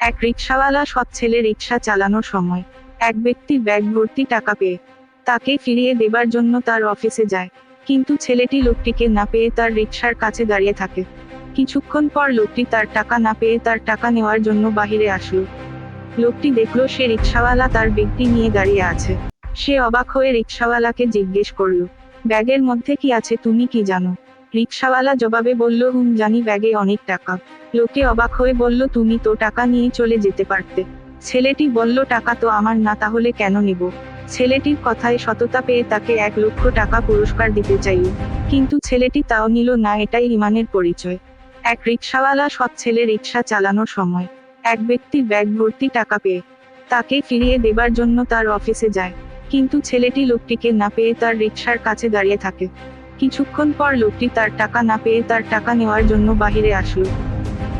এক রিক্সাওয়ালা সৎ ছেলে রিক্সা চালানোর সময় এক ব্যক্তি ব্যাগ ভর্তি টাকা পেয়ে তাকে ফিরিয়ে দেবার জন্য তার অফিসে যায়। কিন্তু ছেলেটি লোকটিকে না পেয়ে তার রিকশার কাছে দাঁড়িয়ে থাকে। কিছুক্ষণ পর লোকটি তার টাকা না পেয়ে তার টাকা নেওয়ার জন্য বাহিরে আসলো। লোকটি দেখল সে রিক্সাওয়ালা তার ব্যক্তি নিয়ে দাঁড়িয়ে আছে। সে অবাক হয়ে রিক্সাওয়ালাকে জিজ্ঞেস করল, ব্যাগের মধ্যে কি আছে, তুমি কি জানো? রিকশাওয়ালা জবাবে বলল, হুম, জানি ব্যাগে অনেক টাকা। লোকে অবাক হয়ে বলল, তুমি তো টাকা নিয়ে চলে যেতে পারতে। ছেলেটি বলল, টাকা তো আমার, না তাহলে কেন নিব? ছেলেটির কথায় সততা পেয়ে তাকে এক লক্ষ টাকা পুরস্কার দিতে চাইল। কিন্তু ছেলেটি তাও নিল, না, এটাই ইমানের পরিচয়। এক রিক্সাওয়ালা সৎ ছেলে রিক্সা চালানোর সময় এক ব্যক্তি ব্যাগ ভর্তি টাকা পেয়ে তাকে ফিরিয়ে দেবার জন্য তার অফিসে যায়। কিন্তু ছেলেটি লোকটিকে না পেয়ে তার রিকশার কাছে দাঁড়িয়ে থাকে। কিছুক্ষণ পর লোকটি তার টাকা না পেয়ে তার টাকা নেওয়ার জন্য বাহিরে আসলো।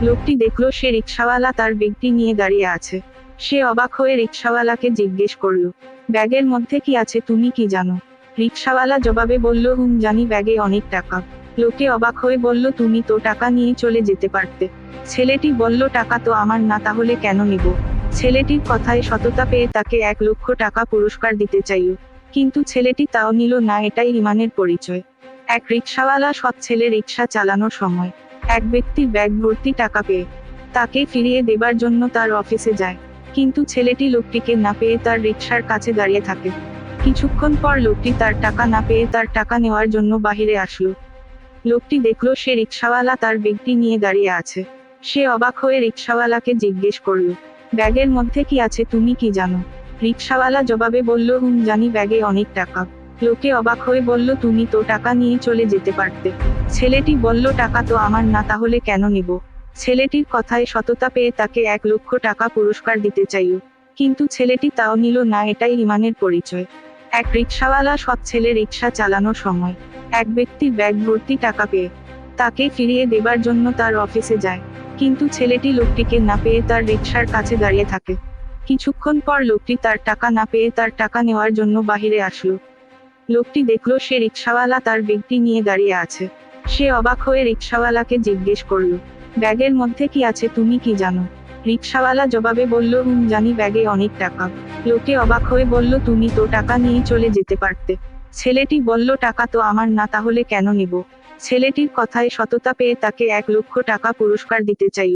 লোকটি দেখল সে রিক্সাওয়ালা তার ব্যক্তি নিয়ে দাঁড়িয়ে আছে। সে অবাক হয়ে রিকশাওয়ালাকে জিজ্ঞেস করল, ব্যাগের মধ্যে কি আছে তুমি কি জানো? রিক্সাওয়ালা জবাবে বলল, হুম, জানি ব্যাগে অনেক টাকা। লোকে অবাক হয়ে বলল, তুমি তো টাকা নিয়ে চলে যেতে পারতে। ছেলেটি বলল, টাকা তো আমার না, তাহলে কেন নিব? ছেলেটির কথায় সততা পেয়ে তাকে এক লক্ষ টাকা পুরস্কার দিতে চাইল। কিন্তু ছেলেটি তাও নিল না, এটাই ইমানের পরিচয়। এক রিক্সাওয়ালা সৎ ছেলে রিকশা চালানোর সময়, এক ব্যক্তি ব্যাগ ভর্তি টাকা পেয়ে, তাকে ফিরিয়ে দেবার জন্য তার অফিসে যায়, কিন্তু ছেলেটি লোকটিকে না পেয়ে তার রিকশার কাছে দাঁড়িয়ে থাকে। কিছুক্ষণ পর লোকটি তার টাকা না পেয়ে তার টাকা নেওয়ার জন্য বাহিরে আসলো। লোকটি দেখল সে রিক্সাওয়ালা তার ব্যক্তি নিয়ে দাঁড়িয়ে আছে। সে অবাক হয়ে রিক্সাওয়ালাকে জিজ্ঞেস করল, ব্যাগের মধ্যে কি আছে, তুমি কি জানো? রিকশাওয়ালা জবাবে বলল, হুম, জানি, ব্যাগে অনেক টাকা। লোকে অবাক হয়ে বলল, তুমি তো টাকা নিয়ে চলে যেতে পারতে। ছেলেটি বলল, টাকা তো আমার না, তাহলে কেন নিব? ছেলেটির কথায় সততা পেয়ে তাকে এক লক্ষ টাকা পুরস্কার দিতে চাইল। কিন্তু ছেলেটি তাও নিল না, এটাই ইমানের পরিচয়। এক রিক্সাওয়ালা সৎ ছেলে রিক্সা চালানোর সময় এক ব্যক্তি ব্যাগ ভর্তি টাকা পেয়ে তাকে ফিরিয়ে দেবার জন্য তার অফিসে যায়। কিন্তু ছেলেটি লোকটিকে না পেয়ে তার রিকশার কাছে দাঁড়িয়ে থাকে। কিছুক্ষণ পর লোকটি তার টাকা না পেয়ে তার টাকা নেওয়ার জন্য বাহিরে আসলো। লোকটি দেখল সে রিক্সাওয়ালা তার ব্যক্তি নিয়ে দাঁড়িয়ে আছে। সে অবাক হয়ে রিক্সাওয়ালাকে জিজ্ঞেস করল, ব্যাগের মধ্যে কি আছে তুমি কি জানো? রিক্সাওয়ালা জবাবে বলল, হুম, জানি ব্যাগে অনেক টাকা। লোকে অবাক হয়ে বলল, তুমি তো টাকা নিয়ে চলে যেতে পারতে। ছেলেটি বলল, টাকা তো আমার না, তাহলে কেন নিব? ছেলেটির কথায় সততা পেয়ে তাকে এক লক্ষ টাকা পুরস্কার দিতে চাইল